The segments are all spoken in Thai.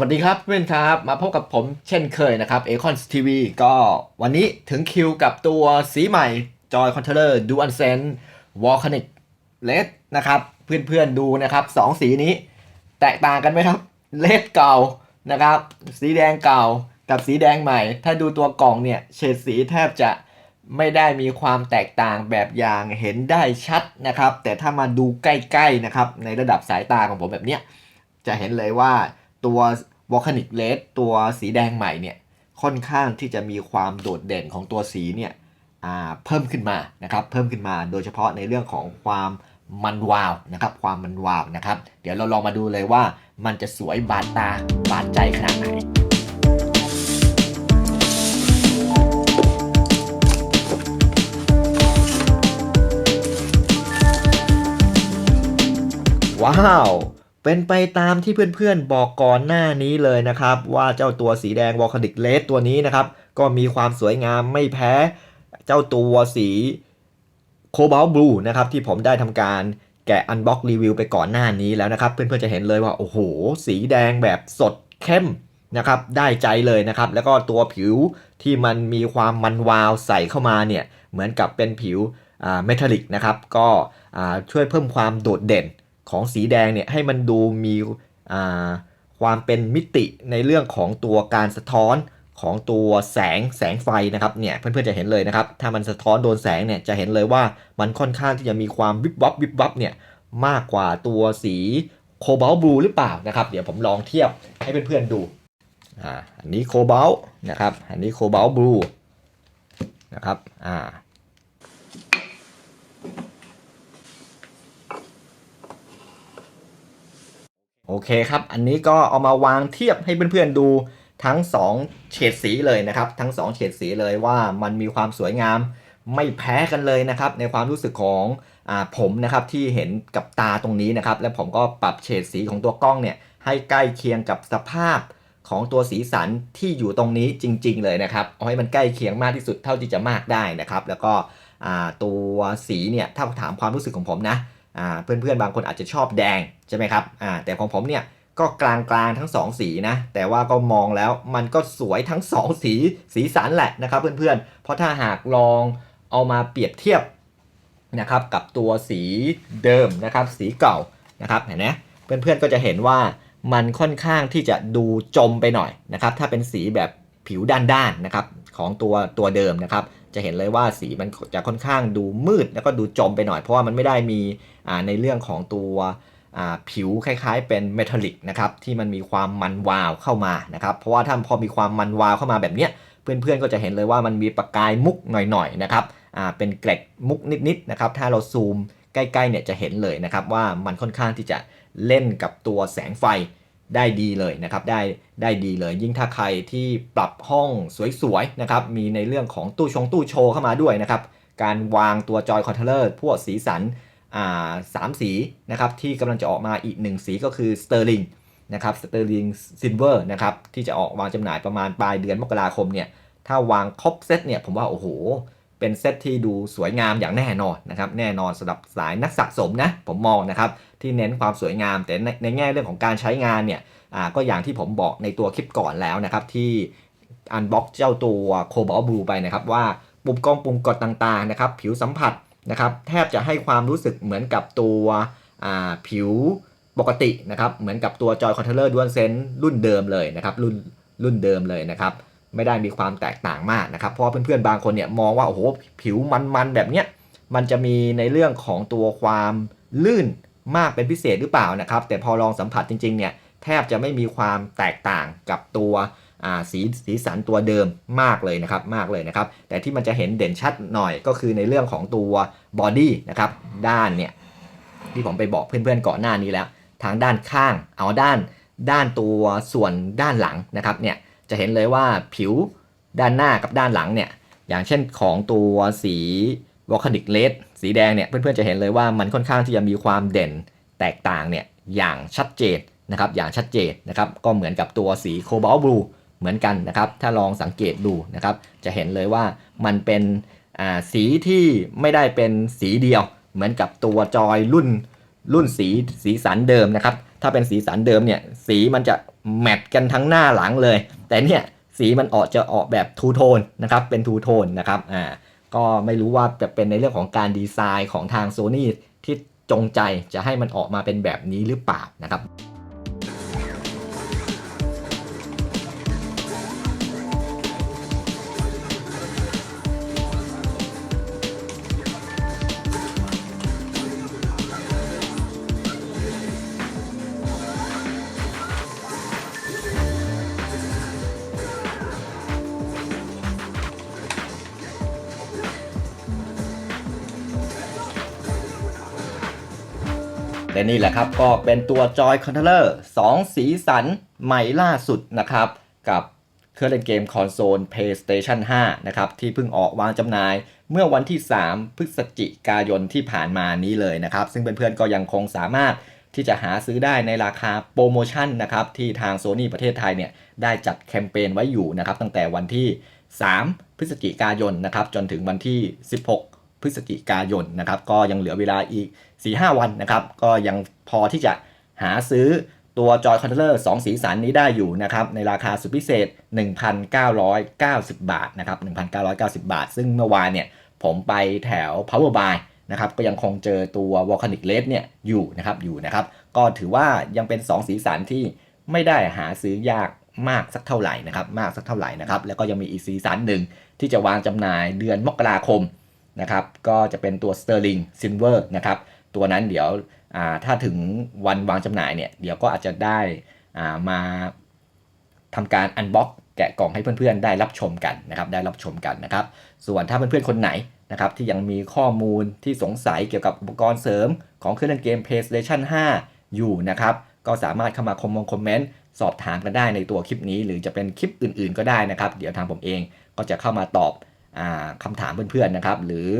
สวัสดีครับเพื่อนครับ มาพบกับผมเช่นเคยนะครับ a c o n TV ก็วันนี้ถึงคิวกับตัวสีใหม่ Joy Controller Dual Sense Volcanic Red นะครับเพื่อนๆดูนะครับสองสีนี้ แตกต่างกันไหมครับเลดเก่านะครับ สีแดงเก่ากับสีแดงใหม่ ถ้าดูตัวกล่องเนี่ยเฉดสีแทบจะไม่ได้มีความแตกต่างแบบอย่างเห็นได้ชัดนะครับ แต่ถ้ามาดูใกล้ๆนะครับในระดับสายตาของผมแบบเนี้ยจะเห็นเลยว่า ตัว Volcanic Red ตัวสีแดงใหม่เนี่ยค่อนข้างที่จะมีความโดดเด่นของตัวสีเนี่ยเพิ่มขึ้นมานะครับเพิ่มขึ้นมาโดยเฉพาะในเรื่องของความมันวาวนะครับความมันวาวนะครับ เดี๋ยวเราลองมาดูเลยว่ามันจะสวยบาดตาบาดใจขนาดไหนว้าว เป็นไปตามที่เพื่อนๆบอกก่อนหน้านี้เลยนะครับ ว่าเจ้าตัวสีแดงวอลคาดิกเลสตัวนี้นะครับ ก็มีความสวยงามไม่แพ้ เจ้าตัวสีโคบอลบลูนะครับที่ผมได้ทำการแกะอันบ็อกรีวิวไปก่อนหน้านี้แล้วนะครับ เพื่อนๆจะเห็นเลยว่าโอ้โห สีแดงแบบสดเข้มนะครับได้ใจเลยนะครับ แล้วก็ตัวผิวที่มันมีความมันวาวใส่เข้ามาเนี่ยเหมือนกับเป็นผิวเมทัลลิกนะครับ ก็ช่วยเพิ่มความโดดเด่น ของสีแดงเนี่ยให้มันดูมีความเป็นมิติในเรื่องของตัวการสะท้อนของตัวแสงแสงไฟนะครับเนี่ยเพื่อนๆจะเห็นเลยนะครับ ถ้ามันสะท้อนโดนแสงเนี่ยจะเห็นเลยว่ามันค่อนข้างที่จะมีความวิบวับวิบวับเนี่ยมากกว่าตัวสีโคบอลบลูหรือเปล่านะครับ เดี๋ยวผมลองเทียบให้เพื่อนๆดูอ่าอันนี้โคบอลนะครับ อันนี้โคบอลบลูนะครับอ่า โอเคครับ อันนี้ก็เอามาวางเทียบให้เพื่อนๆดูทั้ง 2 เฉดสีเลยนะครับ ทั้ง 2 เฉดสีเลยว่ามันมีความสวยงามไม่แพ้กันเลยนะครับ ในความรู้สึกของอผมนะครับที่เห็นกับตาตรงนี้นะครับ และผมก็ปรับเฉดสีของตัวกล้องเนี่ยให้ใกล้เคียงกับสภาพของตัวสีสันที่อยู่ตรงนี้จริง ๆ เลยนะครับเอาให้มันใกล้เคียงมากที่สุดเท่าที่จะมากได้นะครับ แล้วก็ตัวสีเนี่ยถ้าถามความรู้สึกของผมนะ เพื่อนๆบางคนอาจจะชอบแดงใช่ไหมครับอ่าแต่ของผมเนี่ยก็กลางๆทั้ง 2 สีนะ แต่ว่าก็มองแล้วมันก็สวยทั้ง 2 สีสีสันแหละนะครับเพื่อนๆ เพราะถ้าหากลองเอามาเปรียบเทียบนะครับกับตัวสีเดิมนะครับสีเก่านะครับเห็นไหมเพื่อนๆก็จะเห็นว่ามันค่อนข้างที่จะดูจมไปหน่อยนะครับถ้าเป็นสีแบบผิวด้านๆนะครับของตัวตัวเดิมนะครับ จะเห็นเลยว่าสีมันจะค่อนข้างดูมืด แล้วก็ดูจมไปหน่อยเพราะว่ามันไม่ได้มีในเรื่องของตัวผิวคล้าย ๆ เป็นเมทัลลิกนะครับที่มันมีความมันวาวเข้ามานะครับเพราะว่าถ้าพอมีความมันวาวเข้ามาแบบเนี้ยเพื่อนๆก็จะเห็นเลยว่ามันมีประกายมุกหน่อยๆนะครับเป็นเกล็ดมุกนิดๆนะครับถ้าเราซูมใกล้ๆเนี่ยจะเห็นเลยนะครับว่ามันค่อนข้างที่จะเล่นกับตัวแสงไฟ ได้ดีเลยนะครับได้ได้ดีเลย ยิ่งถ้าใครที่ปรับห้องสวยๆนะครับมีในเรื่องของตู้ชงตู้โชว์เข้ามาด้วยนะครับการวางตัวจอยคอนโทรลเลอร์พวกสีสันอ่าสามสีนะครับที่กำลังจะออกมาอีกหนึ่งสีก็คือสเตอร์ลิงนะครับสเตอร์ลิงซิลเวอร์นะครับที่จะออกวางจำหน่ายประมาณปลายเดือนมกราคมเนี่ยถ้าวางครบเซตเนี่ยผมว่าโอ้โห เป็นเซตที่ดูสวยงามอย่างแน่นอนนะครับแน่นอนสำหรับสายนักสะสมนะผมมองนะครับที่เน้นความสวยงาม แต่ในในแง่เรื่องของการใช้งานเนี่ยอ่าก็อย่างที่ผมบอกในตัวคลิปก่อนแล้วนะครับที่อันบ็อกเจ้าตัวโคบอลบลูไปนะครับว่าปุ่มกล้องปุ่มกดต่างๆนะครับผิวสัมผัสนะครับแทบจะให้ความรู้สึกเหมือนกับตัวผิวปกตินะครับเหมือนกับตัวจอยคอนโทรลเลอร์ดวลเซนรุ่นเดิมเลยนะครับรุ่นรุ่นเดิมเลยนะครับ ไม่ได้มีความแตกต่างมากนะครับ เพราะเพื่อนๆบางคนเนี่ยมองว่าโอ้โหผิวมันๆแบบเนี้ยมันจะมีในเรื่องของตัวความลื่นมากเป็นพิเศษหรือเปล่านะครับ แต่พอลองสัมผัสจริงๆเนี่ยแทบจะไม่มีความแตกต่างกับตัวสีสีสันตัวเดิมมากเลยนะครับมากเลยนะครับ แต่ที่มันจะเห็นเด่นชัดหน่อยก็คือในเรื่องของตัวบอดี้นะครับด้านเนี่ยที่ผมไปบอกเพื่อนๆก่อนหน้านี้แล้ว ทางด้านข้างเอาด้านด้านตัวส่วนด้านหลังนะครับเนี่ย จะเห็นเลยว่าผิวด้านหน้ากับด้านหลังเนี่ย อย่างเช่นของตัวสีวอลคานิกเลสสีแดงเนี่ยเพื่อนๆจะเห็นเลยว่ามันค่อนข้างที่จะมีความเด่นแตกต่างเนี่ยอย่างชัดเจนนะครับอย่างชัดเจนนะครับก็เหมือนกับตัวสีโคบอลบลูเหมือนกันนะครับถ้าลองสังเกตดูนะครับจะเห็นเลยว่ามันเป็นสีที่ไม่ได้เป็นสีเดียว เหมือนกับตัวจอยรุ่นรุ่นสีสีสันเดิมนะครับถ้าเป็นสีสันเดิมเนี่ยสีมันจะ แมทกันทั้งหน้าหลังเลย แต่เนี่ยสีมันออกจะออกแบบทูโทนนะครับเป็นทูโทนนะครับอ่าก็ไม่รู้ว่าจะเป็นในเรื่องของการดีไซน์ของทาง Sony ที่จงใจจะให้มันออกมาเป็นแบบนี้หรือเปล่านะครับ และนี่แหละครับก็เป็นตัว Joy Controller 2สีสันใหม่ล่าสุดนะครับกับเครื่องเล่นเกมคอนโซล PlayStation 5 นะครับที่เพิ่งออกวางจำหน่ายเมื่อวันที่ 3 พฤศจิกายนที่ผ่านมานี้เลยนะครับ ซึ่งเพื่อนๆก็ยังคงสามารถที่จะหาซื้อได้ในราคาโปรโมชั่นนะครับที่ทาง Sony ประเทศไทยเนี่ยได้จัดแคมเปญไว้อยู่นะครับตั้งแต่วันที่ 3 พฤศจิกายนนะครับจนถึงวันที่ 16 พฤศจิกายนนะครับ ก็ยังเหลือเวลาอีก 4-5 วันนะครับ ก็ยังพอที่จะหาซื้อตัว Joy Controller 2สีสันนี้ได้อยู่นะครับ ในราคาสุดพิเศษ 1,990 บาทนะครับ 1,990 บาท ซึ่งเมื่อวานเนี่ยผมไปแถว Power Buy นะครับก็ยังคงเจอตัว Volcanic Red เนี่ยอยู่นะครับอยู่นะครับ ก็ถือว่ายังเป็น 2 สีสันที่ไม่ได้หาซื้อยากมากสักเท่าไหร่นะครับ มากสักเท่าไหร่นะครับ แล้วก็ยังมีอีกสีสันหนึ่งที่จะวางจำหน่ายเดือนมกราคม นะครับก็จะเป็นตัว Sterling Silver นะครับตัวนั้นเดี๋ยวถ้าถึงวันวางจำหน่ายเนี่ยเดี๋ยวก็อาจจะได้ามาทำการอันบ็อกแกะกล่องให้เพื่อนๆ ได้รับชมกันนะครับได้รับชมกันนะครับ ส่วนถ้าเพื่อนๆ คนไหนนะครับที่ยังมีข้อมูลที่สงสัยเกี่ยวกับอุปกรณ์เสริมของเครื่องเล่นเกม PlayStation 5 อยู่นะครับก็สามารถเข้ามาคอมมงคอมเมนต์สอบถามกันได้ในตัวคลิปนี้ หรือจะเป็นคลิปอื่นๆ ก็ได้นะครับ เดี๋ยวทางผมเองก็จะเข้ามาตอบ คำถามเพื่อนๆนะครับ หรือ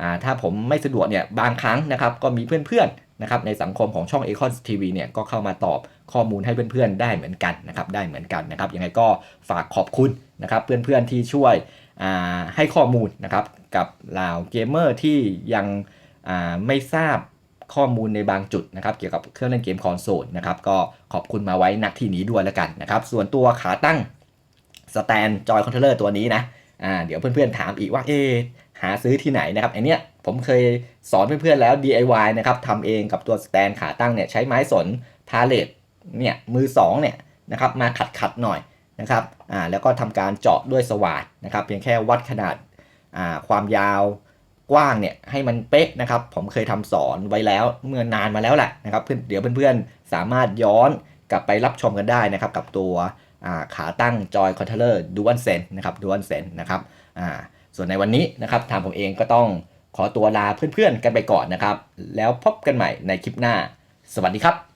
อถ้าผมไม่สะดวกเนี่ยบางครั้งนะครับก็มีเพื่อนๆนะครับในสังคมของช่อง a c o n TV เนี่ยก็เข้ามาตอบข้อมูลให้เพื่อนๆได้เหมือนกันนะครับได้เหมือนกันนะครับยังไงก็ฝากขอบคุณนะครับเพื่อนๆที่ช่วยให้ข้อมูลนะครับกับเหล่าเกมเมอร์ที่ยังไม่ทราบข้อมูลในบางจุดนะครับเกี่ยวกับเครื่องเล่นเกมคอนโซลนะครับก็ขอบคุณมาไว้นักที่นี้ด้วยแล้วกันนะครับส่วนตัวขาตั้งสแตนจอยคอนโทรลเลอร์ตัวนี้นะ อ่าเดี๋ยวเพื่อนๆถามอีกว่าเอ๊ะหาซื้อที่ไหนนะครับไอเนี้ยผมเคยสอนเพื่อนๆแล้ว DIY นะครับทำเองกับตัวสแตนขาตั้งเนี่ยใช้ไม้สนพาเลตเนี่ยมือสองเนี่ยนะครับมาขัดขัดๆหน่อยนะครับอ่าแล้วก็ทำการเจาะด้วยสว่านนะครับเพียงแค่วัดขนาดอ่าความยาวกว้างเนี่ยให้มันเป๊ะนะครับ ผมเคยทำสอนไว้แล้วเมื่อนานมาแล้วแหละนะครับเพื่อนเดี๋ยวเพื่อนๆสามารถย้อนกลับไปรับชมกันได้นะครับกับตัว ขาตั้งจอยคอนโทรลเลอร์ดูอันเซนนะครับดูอันเซนนะครับส่วนในวันนี้นะครับทางผมเองก็ต้องขอตัวลาเพื่อนๆกันไปก่อนนะครับ แล้วพบกันใหม่ในคลิปหน้า สวัสดีครับ